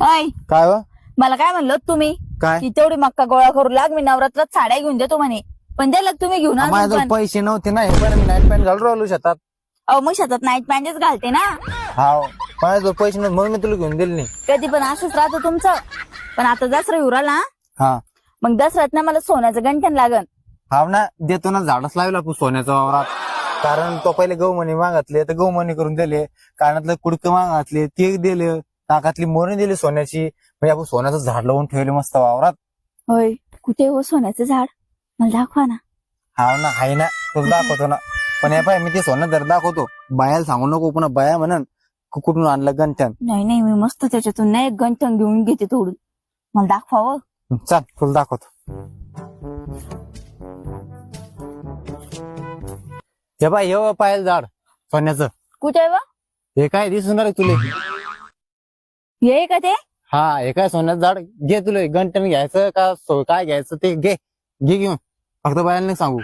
अय काय हो मला काय म्हणलं तुम्ही? काय? की तेवढी मक्का गोळा करू लाग मी नवरात्रात साड्या घेऊन देतो म्हणे. पण त्याला तुम्ही घेऊन आणून माझ्याजवळ पण. पैसे नव्हते ना हे मी नाईट पॅन्ट घालून राहिलो शेतात. अहो मग शेतात नाईट पॅन्टच घालते ना. हा माझ्याजवळ पैसे नव्हते म्हणून मी तुला घेऊन दिले नाही. कधी पण असंच राहतं तुमचं. पण आता दसरा येऊ राहिला ना हा. मग दसऱ्यात ना मला सोन्याचं गंठन लागन. हा ना देतो ना झाडच लावला आपण सोन्याच्या वावरात. कारण तो पहिले गहू मागतले तर गहू करून दिले. कानातले कुडकं मागतले ते दिले. नाकातली मोरी दिली सोन्याची. म्हणजे आपण सोन्याचं झाड लावून ठेवले मस्त वावरात. होय. कुठे हो सोन्याचं झाड? मला दाखवा ना. हा ना हाय ना. तुला दाखवतो ना. पण हे पाय मी ते सोनं जर दाखवतो बायाला सांगू नको पुन्हा. बाया म्हणन कु- कुठून आणलं गंठन? नाही नाही मी मस्त त्याच्यातून ना एक गंठन घेऊन घेते तोडून मला दाखवा हो. चल तुला दाखवतो. हे बाय हे पायल झाड सोन्याचं. कुठे आहे बा? हे काय दिसून राहिलं तुले? हे का ते? हा हे काय सोन्याचं झाड? घे तुला गंटन घ्यायचं का सो- काय घ्यायचं ते घे. घे घेऊन. फक्त बायाला नाही सांगू.